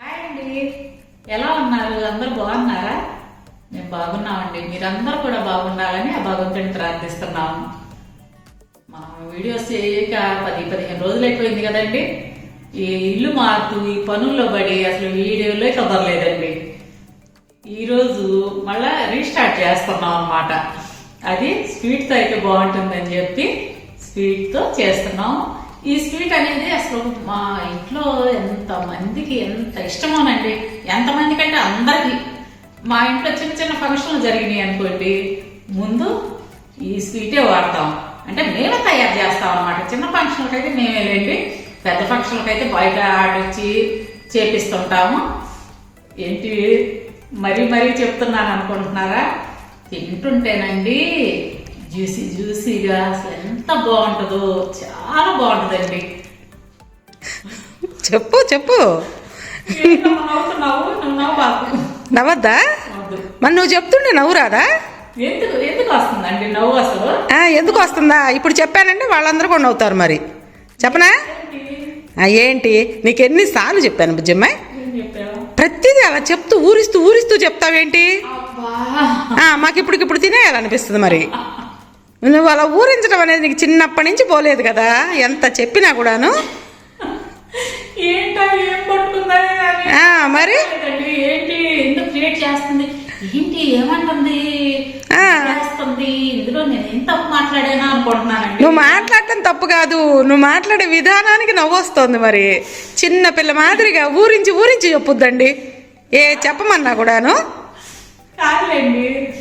Hi అండి. ఎలా ఉన్నారు? అందరు బాగున్నారా? మేము బాగున్నామండి. మీరందరూ కూడా బాగుండాలని ఆ భగవంతుడిని ప్రార్థిస్తున్నాము. మనం వీడియోస్ చేయక పది పదిహేను రోజులు అయిపోయింది కదండి. ఈ ఇల్లు మారుతూ ఈ పనుల్లో పడి అసలు వీడియోలో కదలలేదండి ఈరోజు మళ్ళా రీస్టార్ట్ చేస్తున్నాం అన్నమాట. అది స్వీట్తో అయితే బాగుంటుందని చెప్పి స్వీట్తో చేస్తున్నాం. ఈ స్వీట్ అనేది అసలు మా ఇంట్లో ఎంత మందికి ఎంత ఇష్టమోనండి. ఎంతమంది కంటే అందరికి. మా ఇంట్లో చిన్న చిన్న ఫంక్షన్లు జరిగినాయి అనుకోండి ముందు ఈ స్వీటే వాడతాం. అంటే మేమే తయారు చేస్తాం అనమాట చిన్న ఫంక్షన్లకి అయితే మేమే లేండి. పెద్ద ఫంక్షన్లకి అయితే బయట ఆడొచ్చి చేపిస్తుంటాము. ఏంటి మరీ మరీ చెప్తున్నాను అనుకుంటున్నారా? తింటుంటేనండి జ్యూసీ జ్యూసీగా అసలు ఎంత బాగుంటుందో చాలా బాగుంటుందండి. చెప్పు చెప్పు. నవ్వద్దా? వద్దు. మరి నువ్వు చెప్తుండే నవ్వు రాదా ఎందుకు ఎందుకు వస్తుందండి నవ్వు అసలు? ఆ, ఎందుకు వస్తుందా? ఇప్పుడు చెప్పానంటే వాళ్ళందరూ కూడా నవ్వుతారు మరి. చెప్పనా? ఏంటి? నీకు ఎన్నిసార్లు చెప్పాను బుజ్జమ్మ ఏం చెప్పావు? ప్రతిదీ అలా చెప్తూ ఊరిస్తూ ఊరిస్తూ చెప్తావేంటి? మాకు ఇప్పుడు ఇప్పుడు తినేయాలనిపిస్తుంది మరి. నువ్వు అలా ఊరించడం అనేది నీకు చిన్నప్పటి నుంచి పోలేదు కదా? ఎంత చెప్పినా కూడాను. మరి? ఏంటి? ఎందుకు క్రియేట్ చేస్తుంది? ఏంటి ఏమంటుంది? నువ్వు మాట్లాడటం తప్పు కాదు. నువ్వు మాట్లాడే విధానానికి నవ్వొస్తోంది మరి. చిన్న పిల్ల మాదిరిగా ఊరించి ఊరించి చెప్పుద్దండి. ఏ చెప్పమన్నా కూడాను. కాదులేండి.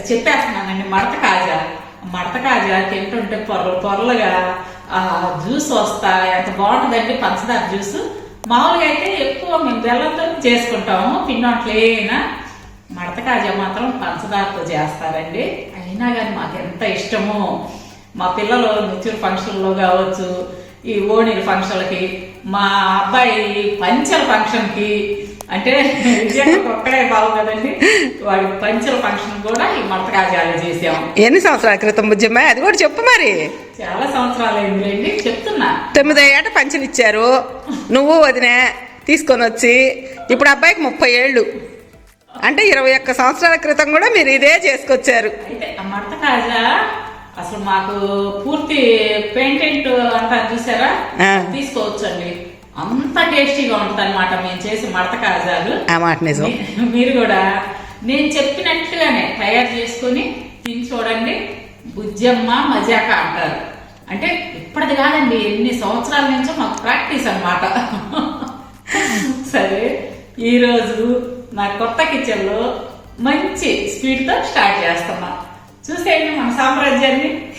చెప్పేస్తున్నానండి మడత కాజా. మడత కాజా తింటుంటే పొరలు పొరలుగా ఆ, జ్యూస్ వస్తా ఎంత బాగుంటుందండి పంచదార జ్యూస్. మామూలుగా అయితే ఎక్కువ మేము బెల్లంతో చేసుకుంటాము పిన్నోట్లేనా మడత కాజా మాత్రం పంచదారతో చేస్తారండి. అయినా కానీ మాకు ఎంత ఇష్టమో. మా పిల్లలు మెచ్యూర్ ఫంక్షన్లో కావచ్చు ఈ ఓణిల ఫంక్షన్లకి మా అబ్బాయి పంచల ఫంక్షన్కి అంటే ఒక్కడే బాగు కదండి. వాడి పంచల ఫంక్షన్ కూడా ఈ మడత కాజాలు చేసాం ఎన్ని సంవత్సరాల క్రితం బుజ్జమ్మ? అది కూడా చెప్పు మరి. చాలా సంవత్సరాలు అయిందిలేండి చెప్తున్నా. తొమ్మిదో ఏట పంచులు ఇచ్చారు. నువ్వు వదినే తీసుకొని వచ్చి ఇప్పుడు అబ్బాయికి ముప్పై ఏళ్ళు. అంటే ఇరవై ఒక్క సంవత్సరాల క్రితం కూడా మీరు ఇదే చేసుకొచ్చారు. అయితే మడత కాజా అసలు మాకు పూర్తి పెయింటెంట్ అంతా చూసారా. తీసుకోవచ్చు అండి అంత టేస్టీగా ఉంటుంది అనమాట మేము చేసి మడత కాజాలు. ఆ మాట నిజం. మీరు కూడా నేను చెప్పినట్లుగానే తయారు చేసుకొని తిని చూడండి. బుజ్జమ్మ మజాక అంటారు. అంటే ఇప్పటిది కాదండి ఎన్ని సంవత్సరాల నుంచో మాకు ప్రాక్టీస్ అన్నమాట. సరే ఈరోజు నా కొత్త కిచెన్లో మంచి స్పీడ్తో స్టార్ట్ చేస్తున్నా. చూసేయండి మన సామ్రాజ్యాన్ని.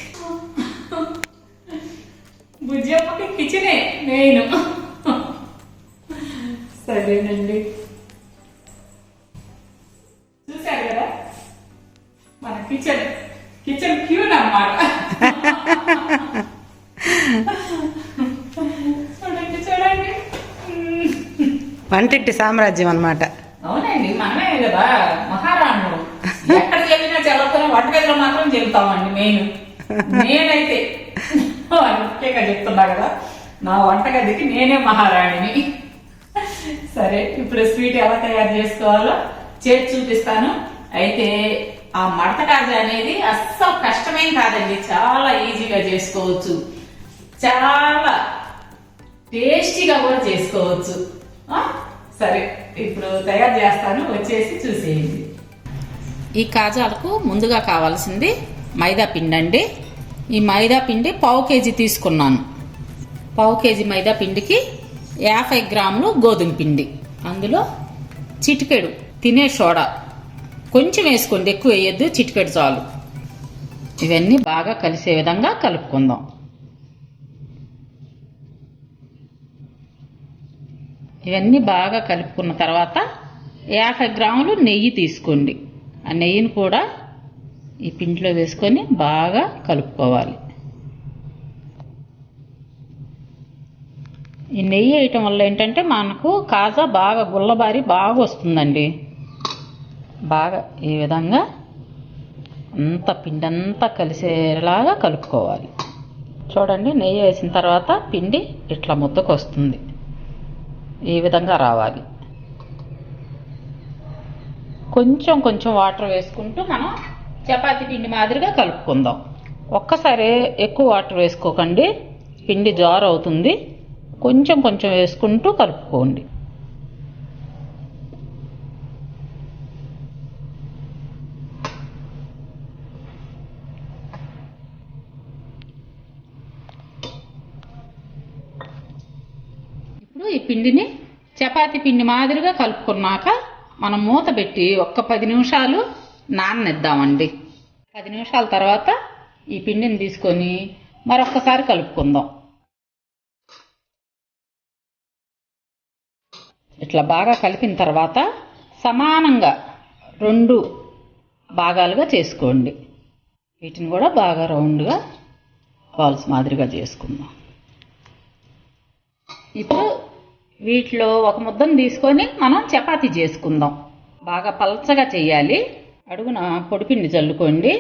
బుజ్జమ్మకి కిచెనే మెయిన్. సరేనండి. చూశారు కదా? మన కిచెన్ కిచెన్ క్యూన్ అన్నమాట. చూడండి చూడండి. వంటింటి సామ్రాజ్యం అన్నమాట. అవునండి మనమే కదా మహారాణులు. ఎక్కడ చెల్లినా చెల్లతోనే వంటగదిలో మాత్రం చెల్తామండి మెయిన్. నేనైతే చెప్తున్నా కదా నా వంటగదికి నేనే మహారాణిని. సరే ఇప్పుడు స్వీట్ ఎలా తయారు చేసుకోవాలో చేసి చూపిస్తాను. అయితే ఆ మడత కాజా అనేది అస్సలు కష్టమేం కాదండి చాలా ఈజీగా చేసుకోవచ్చు. చాలా టేస్టీగా కూడా చేసుకోవచ్చు. సరే ఇప్పుడు తయారు చేస్తాను వచ్చేసి చూసేయండి. ఈ కాజాలకు ముందుగా కావాల్సింది మైదా పిండి అండి. ఈ మైదా పిండి పావు కేజీ తీసుకున్నాను. పావు కేజీ మైదా పిండికి యాభై గ్రాములు గోధుమ పిండి. అందులో చిటికెడు తినే సోడా. కొంచెం వేసుకోండి ఎక్కువ వేయద్దు చిటికెడు చాలు. ఇవన్నీ బాగా కలిసే విధంగా కలుపుకుందాం. ఇవన్నీ బాగా కలుపుకున్న తర్వాత యాభై గ్రాములు నెయ్యి తీసుకోండి. ఆ నెయ్యిని కూడా ఈ పిండిలో వేసుకొని బాగా కలుపుకోవాలి. ఈ నెయ్యి వేయటం వల్ల ఏంటంటే మనకు కాజా బాగా గుల్లబారి బాగా వస్తుందండి. బాగా ఈ విధంగా అంత పిండి అంతా కలిసేలాగా కలుపుకోవాలి. చూడండి నెయ్యి వేసిన తర్వాత పిండి ఇట్లా ముద్దకు వస్తుంది ఈ విధంగా రావాలి. కొంచెం కొంచెం వాటర్ వేసుకుంటూ మనం చపాతీ పిండి మాదిరిగా కలుపుకుందాం. ఒక్కసారి ఎక్కువ వాటర్ వేసుకోకండి. పిండి జారు అవుతుంది కొంచెం కొంచెం వేసుకుంటూ కలుపుకోండి. ఇప్పుడు ఈ పిండిని చపాతి పిండి మాదిరిగా కలుపుకున్నాక మనం మూత పెట్టి ఒక్క పది నిమిషాలు నాననిద్దామండి. పది నిమిషాల తర్వాత ఈ పిండిని తీసుకొని మరొక్కసారి కలుపుకుందాం. ఇట్లా బాగా కలిపిన తర్వాత సమానంగా రెండు భాగాలుగా చేసుకోండి. వీటిని కూడా బాగా రౌండ్గా బాల్స్ మాదిరిగా చేసుకుందాం. ఇప్పుడు వీటిలో ఒక ముద్దను తీసుకొని మనం చపాతీ చేసుకుందాం. బాగా పలచగా చేయాలి. అడుగున పొడిపిండి చల్లుకోండి.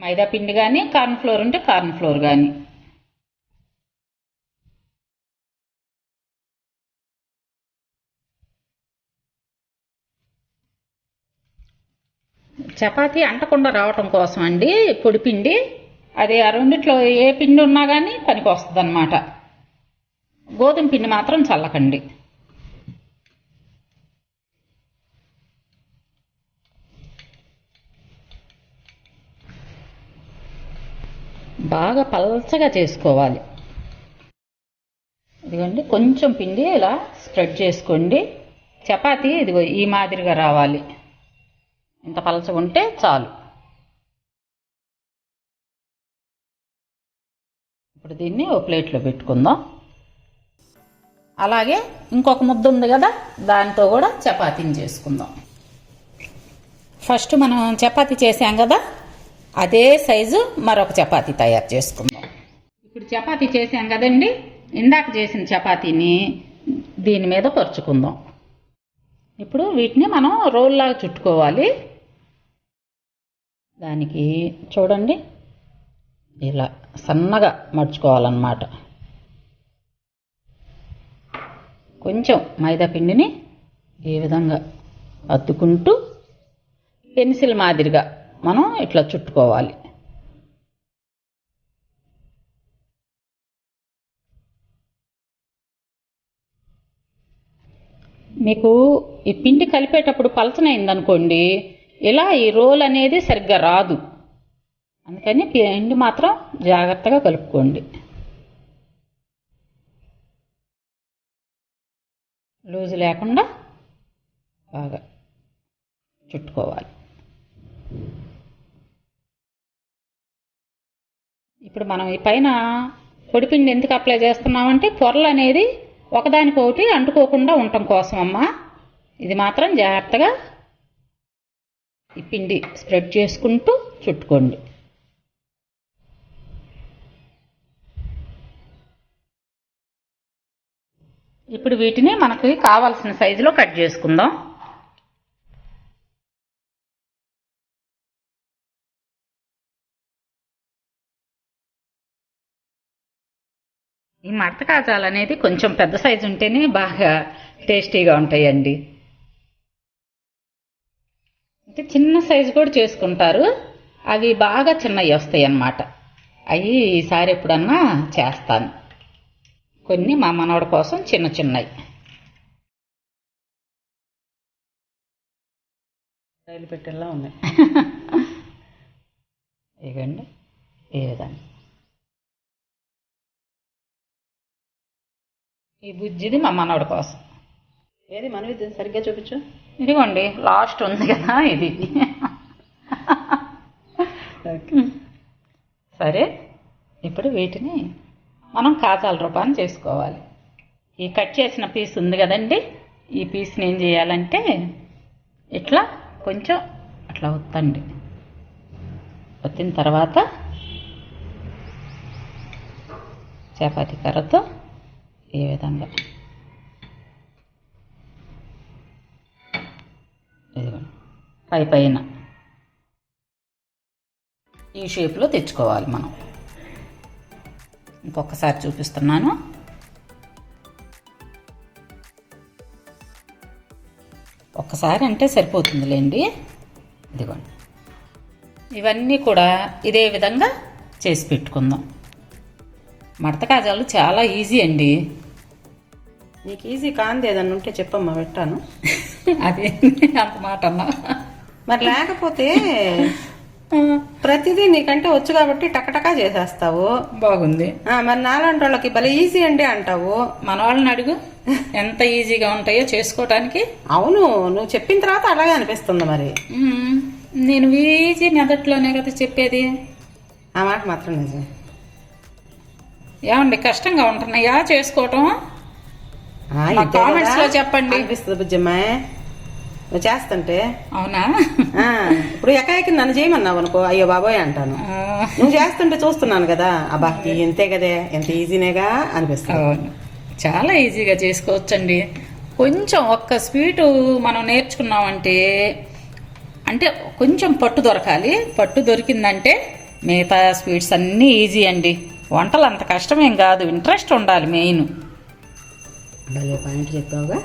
మైదా పిండి కానీ కార్న్ ఫ్లోర్ ఉంటే కార్న్ ఫ్లోర్ కానీ చపాతీ అంటకుండా రావటం కోసం అండి పొడిపిండి అది ఆ రెండిట్లో ఏ పిండి ఉన్నా కానీ పనికి వస్తుంది అనమాట గోధుమ పిండి మాత్రం చల్లకండి. బాగా పల్చగా చేసుకోవాలి. ఇదిగోండి కొంచెం పిండి ఇలా స్ప్రెడ్ చేసుకోండి. చపాతీ ఇదిగో ఈ మాదిరిగా రావాలి. ఇంత పలచగా ఉంటే చాలు. ఇప్పుడు దీన్ని ఓ ప్లేట్లో పెట్టుకుందాం. అలాగే ఇంకొక ముద్ద ఉంది కదా దాంతో కూడా చపాతీని చేసుకుందాం. ఫస్ట్ మనం చపాతీ చేసాం కదా అదే సైజు మరొక చపాతీ తయారు చేసుకుందాం. ఇప్పుడు చపాతీ చేసాం కదండి ఇందాక చేసిన చపాతీని దీని మీద పరుచుకుందాం. ఇప్పుడు వీటిని మనం రోల్లాగా చుట్టుకోవాలి. దానికి చూడండి. ఇలా సన్నగా మడుచుకోవాలన్నమాట. కొంచెం మైదా పిండిని ఈ విధంగా అద్దుకుంటూ పెన్సిల్ మాదిరిగా మనం ఇట్లా చుట్టుకోవాలి. మీకు ఈ పిండి కలిపేటప్పుడు పలచనైందనుకోండి ఇలా ఈ రోల్ అనేది సరిగ్గా రాదు. అందుకని పిండి మాత్రం జాగ్రత్తగా కలుపుకోండి. లూజు లేకుండా బాగా చుట్టుకోవాలి. ఇప్పుడు మనం ఈ పైన పొడిపిండి ఎందుకు అప్లై చేస్తున్నామంటే పొరలు అనేది ఒకదానికొకటి అంటుకోకుండా ఉండటం కోసమమ్మా. ఇది మాత్రం జాగ్రత్తగా ఈ పిండి స్ప్రెడ్ చేసుకుంటూ చుట్టుకోండి. ఇప్పుడు వీటిని మనకి కావాల్సిన సైజులో కట్ చేసుకుందాం. ఈ మడత కాజాలు అనేది కొంచెం పెద్ద సైజు ఉంటేనే బాగా టేస్టీగా ఉంటాయండి. అంటే చిన్న సైజు కూడా చేసుకుంటారు. అవి బాగా చిన్నవి వస్తాయి అన్నమాట. అవి ఈసారి ఎప్పుడన్నా చేస్తాను. కొన్ని మా మనవడి కోసం చిన్న చిన్నవి. రైలు పెట్టేలా ఉన్నాయి. ఇగండి ఈ విధంగా. ఈ బుజ్జిది మా మనవడి కోసం. ఏది మనవి సరిగ్గా చూపించు. ఇదిగోండి లాస్ట్ ఉంది కదా ఇది. సరే ఇప్పుడు వీటిని మనం కాజాల రూపాన్ని చేసుకోవాలి. ఈ కట్ చేసిన పీస్ ఉంది కదండి ఈ పీస్ని ఏం చేయాలంటే ఇట్లా కొంచెం అట్లా ఒత్తండి. ఒత్తిన తర్వాత చపాతీ కర్రతో ఈ విధంగా పై పైన. ఈ షేప్లో తెచ్చుకోవాలి మనం. ఇంకొకసారి చూపిస్తున్నాను. ఒక్కసారి అంటే సరిపోతుందిలేండి. ఇదిగోండి. ఇవన్నీ కూడా ఇదే విధంగా చేసి పెట్టుకుందాం. మడత కాజాలు చాలా ఈజీ అండి. నీకు ఈజీ కాదు ఏదన్నా ఉంటే చెప్పమ్మా పెట్టాను. అదే అంత మాట అన్నా. మరి లేకపోతే ప్రతిదీ నీకంటే వచ్చు కాబట్టి టకటకా చేసేస్తావు. బాగుంది. ఆ, మరి నాలాంటి వాళ్ళకి భలే ఈజీ అండి అంటావు. మన వాళ్ళని అడుగు ఎంత ఈజీగా ఉంటాయో చేసుకోవటానికి అవును నువ్వు చెప్పిన తర్వాత అలాగే అనిపిస్తుంది మరి. నేను ఈజీ మెదట్లోనే కదా చెప్పేది. ఆ మాట మాత్రం నిజమే. ఏమండి కష్టంగా ఉంటున్నాయా? చేసుకోవటం? లో చెప్పండి. అనిపిస్తుంది నువ్వు చేస్తుంటే. అవునా? ఆ, ఇప్పుడు ఎకాయకి నన్ను చేయమన్నావు అనుకో అయ్యో బాబోయ్ అంటాను. ఆ, నువ్వు చేస్తుంటే చూస్తున్నాను కదా అబ్బా ఇది ఇంతే కదే ఎంత ఈజీనేగా అనిపిస్తుంది. చాలా ఈజీగా చేసుకోవచ్చండి. కొంచెం ఒక్క స్వీటు మనం నేర్చుకున్నామంటే అంటే కొంచెం పట్టు దొరకాలి. పట్టు దొరికిందంటే మిగతా స్వీట్స్ అన్నీ ఈజీ అండి. వంటలు అంత కష్టమేం కాదు ఇంట్రెస్ట్ ఉండాలి మెయిన్. భలే పాయింట్ చెప్పావుగా.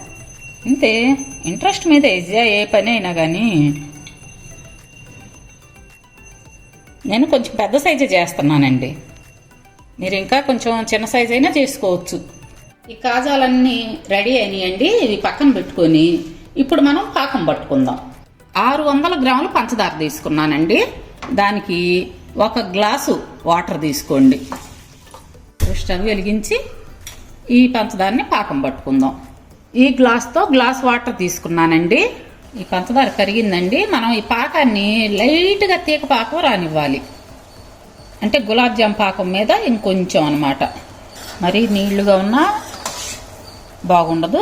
అంతే ఇంట్రెస్ట్ మీద ఈజీగా ఏ పని అయినా కానీ నేను కొంచెం పెద్ద సైజు చేస్తున్నానండి. మీరు ఇంకా కొంచెం చిన్న సైజు అయినా చేసుకోవచ్చు. ఈ కాజాలన్నీ రెడీ అయినాయండి ఇవి పక్కన పెట్టుకొని. ఇప్పుడు మనం పాకం పట్టుకుందాం. ఆరు వందల గ్రాములు పంచదార తీసుకున్నానండి. దానికి ఒక గ్లాసు వాటర్ తీసుకోండి. స్టవ్ వెలిగించి ఈ పంచదారని పాకం పట్టుకుందాం. ఈ గ్లాస్తో గ్లాస్ వాటర్ తీసుకున్నానండి. ఈ పంచదార కరిగిందండి. మనం ఈ పాకాన్ని లైట్గా తీగ పాకం రానివ్వాలి. అంటే గులాబ్ జామ్ పాకం మీద ఇంకొంచెం అనమాట మరి నీళ్ళుగా ఉన్నా బాగుండదు.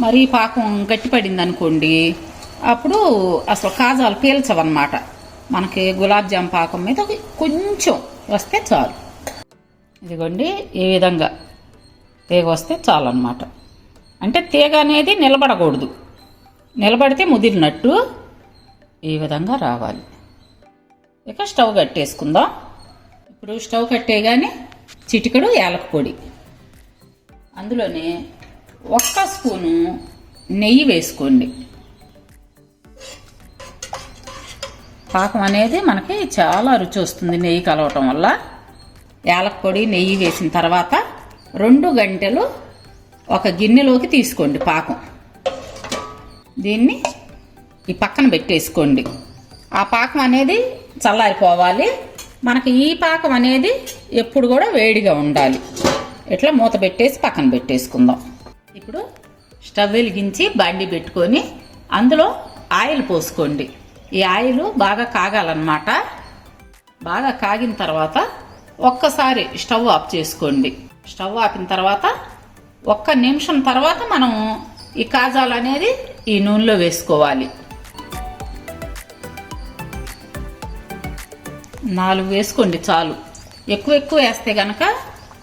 మరి పాకం గట్టిపడింది అనుకోండి అప్పుడు అసలు కాజాలు పీల్చవన్నమాట. మనకి గులాబ్ జామ్ పాకం మీద కొంచెం వస్తే చాలు. ఇదిగోండి ఈ విధంగా తీగ వస్తే చాలు అనమాట అంటే తీగ అనేది నిలబడకూడదు. నిలబడితే ముదిరినట్టు ఈ విధంగా రావాలి. ఇక స్టవ్ కట్టేసుకుందాం. ఇప్పుడు స్టవ్ కట్టే చిటికెడు యాలక పొడి. అందులోనే ఒక్క స్పూను నెయ్యి వేసుకోండి. పాకం అనేది మనకి చాలా రుచి వస్తుంది నెయ్యి కలవటం వల్ల. యాలక పొడి నెయ్యి వేసిన తర్వాత రెండు గంటలు ఒక గిన్నెలోకి తీసుకోండి పాకం. దీన్ని ఈ పక్కన పెట్టేసుకోండి. ఆ పాకం అనేది చల్లారిపోవాలి. మనకి ఈ పాకం అనేది ఎప్పుడు కూడా వేడిగా ఉండాలి. ఇట్లా మూత పెట్టేసి పక్కన పెట్టేసుకుందాం. ఇప్పుడు స్టవ్ వెలిగించి బండి పెట్టుకొని అందులో ఆయిల్ పోసుకోండి. ఈ ఆయిల్ బాగా కాగాలన్నమాట. బాగా కాగిన తర్వాత ఒక్కసారి స్టవ్ ఆఫ్ చేసుకోండి. స్టవ్ ఆపిన తర్వాత ఒక్క నిమిషం తర్వాత మనం ఈ కాజాలు అనేది ఈ నూనెలో వేసుకోవాలి. నాలుగు వేసుకోండి చాలు. ఎక్కువ ఎక్కువ వేస్తే కనుక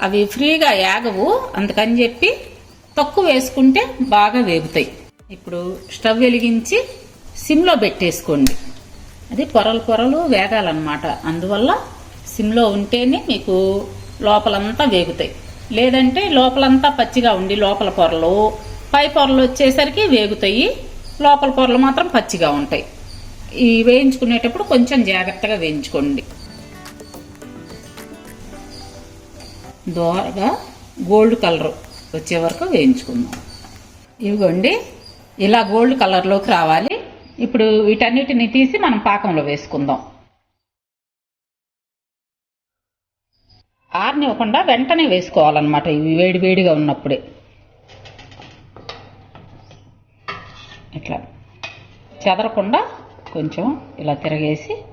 అవి ఫ్రీగా యాగవు. అందుకని చెప్పి తక్కువ వేసుకుంటే బాగా వేగుతాయి. ఇప్పుడు స్టవ్ వెలిగించి సిమ్లో పెట్టేసుకోండి. అది పొరలు పొరలు వేగాలన్నమాట. అందువల్ల సిమ్లో ఉంటేనే మీకు లోపలంతా వేగుతాయి. లేదంటే లోపలంతా పచ్చిగా ఉండి లోపల పొరలు పై పొరలు వచ్చేసరికి వేగుతాయి లోపల పొరలు మాత్రం పచ్చిగా ఉంటాయి. ఈ వేయించుకునేటప్పుడు కొంచెం జాగ్రత్తగా వేయించుకోండి. దోరగా గోల్డ్ కలర్ వచ్చే వరకు వేయించుకుందాం. ఇవిగోండి ఇలా గోల్డ్ కలర్లోకి రావాలి. ఇప్పుడు వీటన్నిటిని తీసి మనం పాకంలో వేసుకుందాం. ఆరనివ్వకుండా వెంటనే వేసుకోవాలన్నమాట. ఇవి వేడి వేడిగా ఉన్నప్పుడే. ఇట్లా చెదరకుండా కొంచెం ఇలా తిరగేసి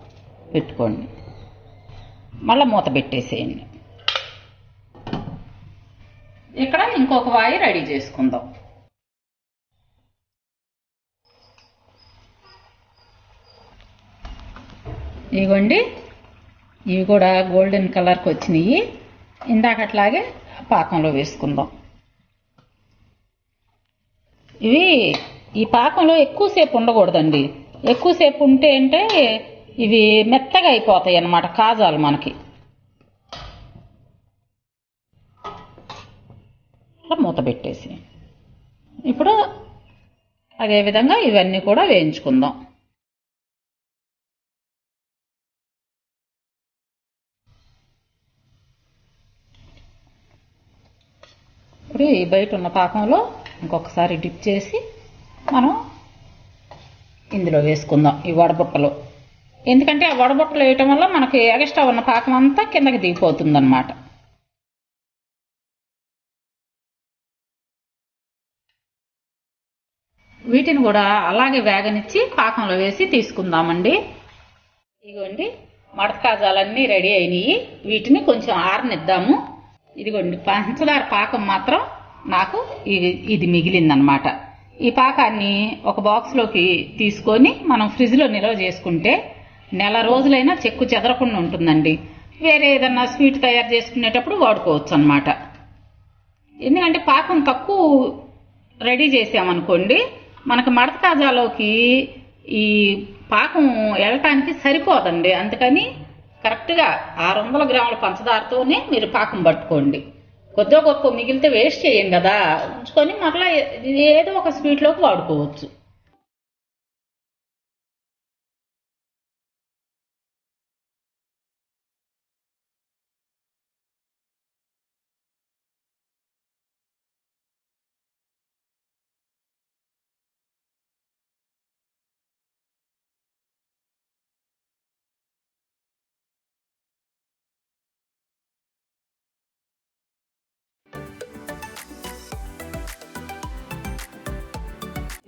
పెట్టుకోండి. మళ్ళీ మూత పెట్టేసేయండి. ఇక్కడ ఇంకొక వాయి రెడీ చేసుకుందాం. ఇవ్వండి ఇవి కూడా గోల్డెన్ కలర్కి వచ్చినాయి. ఇందాకట్లాగే పాకంలో వేసుకుందాం. ఇవి ఈ పాకంలో ఎక్కువసేపు ఉండకూడదండి. ఎక్కువసేపు ఉంటే అంటే ఇవి మెత్తగా అయిపోతాయి అన్నమాట కాజాలు మనకి. అలా మూత పెట్టేసి. ఇప్పుడు అదేవిధంగా ఇవన్నీ కూడా వేయించుకుందాం. ఇప్పుడు ఈ బయట ఉన్న పాకంలో ఇంకొకసారి డిప్ చేసి మనం ఇందులో వేసుకుందాం ఈ వడబుట్టలో ఎందుకంటే ఆ వడబుట్టలు వేయటం వల్ల మనకి ఎగస్ట్రా ఉన్న పాకం అంతా కిందకి దిగిపోతుంది అనమాట వీటిని కూడా అలాగే వేగనిచ్చి పాకంలో వేసి తీసుకుందామండి. ఇదిగోండి మడత కాజాలన్నీ రెడీ అయినాయి. వీటిని కొంచెం ఆరనిద్దాము. ఇదిగోండి పంచదార పాకం మాత్రం నాకు ఇది మిగిలిందనమాట. ఈ పాకాన్ని ఒక బాక్స్లోకి తీసుకొని మనం ఫ్రిడ్జ్లో నిల్వ చేసుకుంటే నెల రోజులైనా చెక్కు చెదరకుండా ఉంటుందండి. వేరే ఏదన్నా స్వీట్ తయారు చేసుకునేటప్పుడు వాడుకోవచ్చు అనమాట ఎందుకంటే పాకం తక్కువ రెడీ చేసామనుకోండి మనకు మడత కాజాలోకి ఈ పాకం వెళ్ళటానికి సరిపోదండి. అందుకని కరెక్ట్గా ఆరు వందల గ్రాముల పంచదారతోనే మీరు పాకం పట్టుకోండి. కొద్దిగా గొప్ప మిగిలితే వేస్ట్ చేయం కదా. ఉంచుకొని మరలా ఇది ఏదో ఒక స్వీట్లోకి వాడుకోవచ్చు.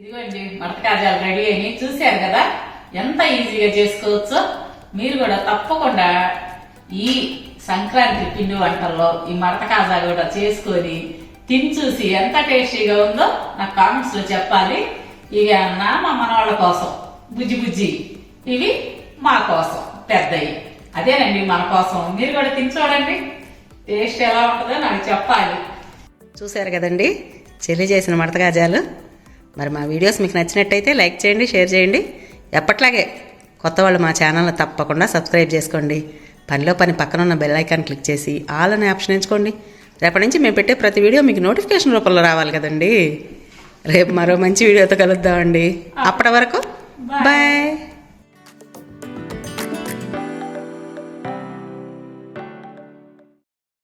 ఇదిగోండి మడత కాజాలు రెడీ అయినాయి. చూశారు కదా? ఎంత ఈజీగా చేసుకోవచ్చో? మీరు కూడా తప్పకుండా ఈ సంక్రాంతి పిండి వంటల్లో ఈ మడత కాజా కూడా చేసుకొని తిని చూసి ఎంత టేస్టీగా ఉందో నాకు కామెంట్స్లో చెప్పాలి. ఇక అన్నా మనవాళ్ళ కోసం బుజ్జి బుజ్జి ఇవి మా కోసం పెద్దవి అదేనండి మన కోసం. మీరు కూడా తిని చూడండి. టేస్ట్ ఎలా ఉంటుందో నాకు చెప్పాలి. చూశారు కదండి? చెల్లి చేసిన మడత మరి మా వీడియోస్ మీకు నచ్చినట్టయితే లైక్ చేయండి షేర్ చేయండి. ఎప్పట్లాగే కొత్త వాళ్ళు మా ఛానల్ని తప్పకుండా సబ్స్క్రైబ్ చేసుకోండి. పనిలో పని పక్కన ఉన్న బెల్ ఐకాన్ క్లిక్ చేసి ఆల్ అనే ఆప్షన్ ఎంచుకోండి. రేపటి నుంచి మేము పెట్టే ప్రతి వీడియో మీకు నోటిఫికేషన్ రూపంలో రావాలి కదండి. రేపు మరో మంచి వీడియోతో కలుద్దామండి. అప్పటి వరకు బాయ్